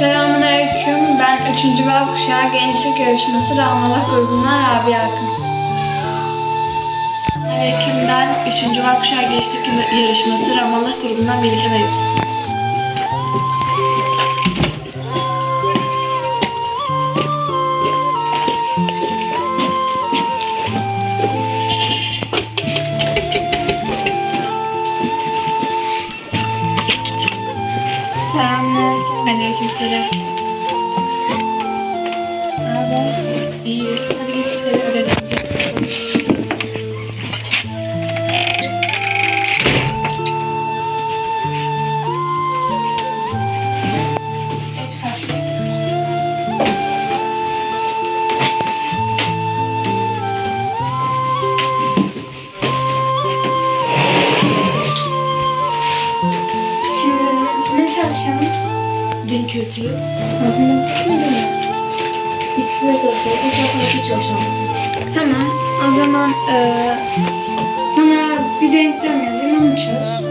Selamünaleyküm. Ben 3. Bal Kuşağı Gençlik Yarışması Rahmalah grubundan Rabia Akın. Aleyküm ben 3. Vakşa Gençlik Yarışması Ramalık grubundan Melike Mevcut. Selamünaleyküm. Aleyküm selam. Abi. İyi. Din kültürü. İkisine çalışalım. İnşallah çalışalım. Tamam. O zaman eee sana bir denklem yazayım onu çöz.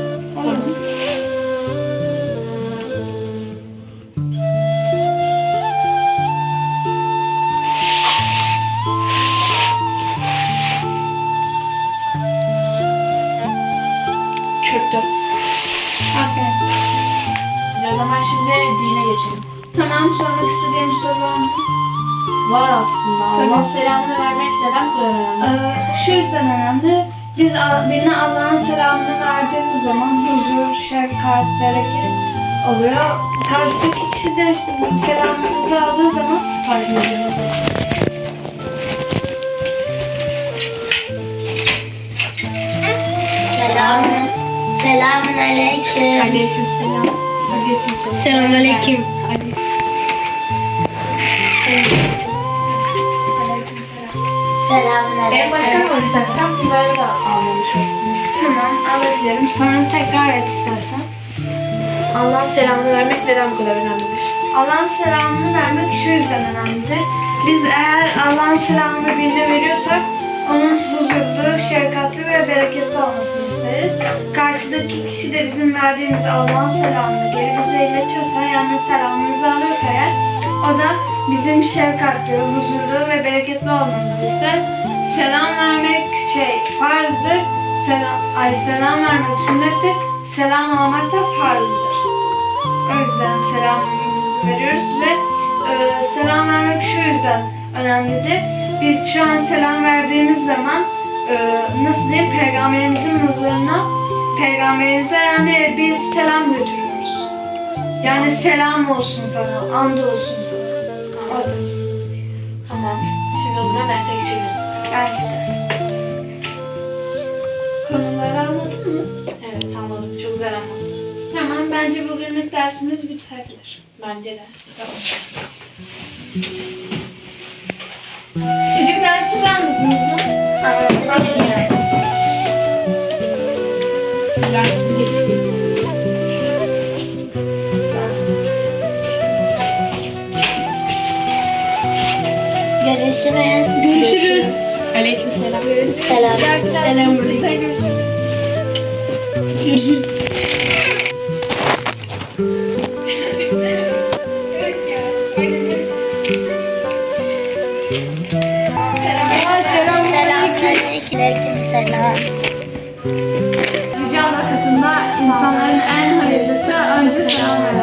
Zaman şimdi dine geçelim. Tamam sormak istediğim soru var mı? Var aslında. Tabii. Allah selamını vermek neden kadar önemli? Ee, şu yüzden önemli. Biz birine Allah'ın selamını verdiğimiz zaman huzur, şefkat, bereket oluyor. Karşıdaki kişi de işte bu selamımızı aldığı zaman Fark ediyorum. Selamun. Selamun aleyküm. Aleyküm selam. Selamünaleyküm. Hadi. Selamun En baştan al istersen bunları da almamış olsun. Tamam alabilirim. Sonra tekrar et istersen. Allah'ın selamını vermek neden bu kadar önemlidir? Allah'ın selamını vermek şu yüzden önemlidir. Biz eğer Allah'ın selamını birine veriyorsak onun huzurlu, şefkatli ve bereketli isteriz. Karşıdaki kişi de bizim verdiğimiz Allah'ın selamını geri bize iletiyorsa, yani selamımızı alıyorsa eğer, o da bizim şefkatli, huzurlu ve bereketli olmamızı ister. Selam vermek şey farzdır, selam, ay selam vermek sünnettir, selam almak da farzdır. O yüzden selamımızı veriyoruz ve e, selam vermek şu yüzden önemlidir. Biz şu an selam verdiğimiz zaman e, nasıl diyeyim peygamberimizin huzuruna peygamberimize yani biz selam götürüyoruz. Yani selam olsun sana, and olsun sana. Da. Tamam. Şimdi o zaman derse. Bence de. Konuları anladın mı? Evet anladım. Çok güzel anladım. Tamam bence bugünlük dersimiz bitebilir. Bence de. Tamam. Çocuklar siz anladınız mı? Anladım. Selam. Selam. Allah katında insanların en hayırlısı önce selam veren.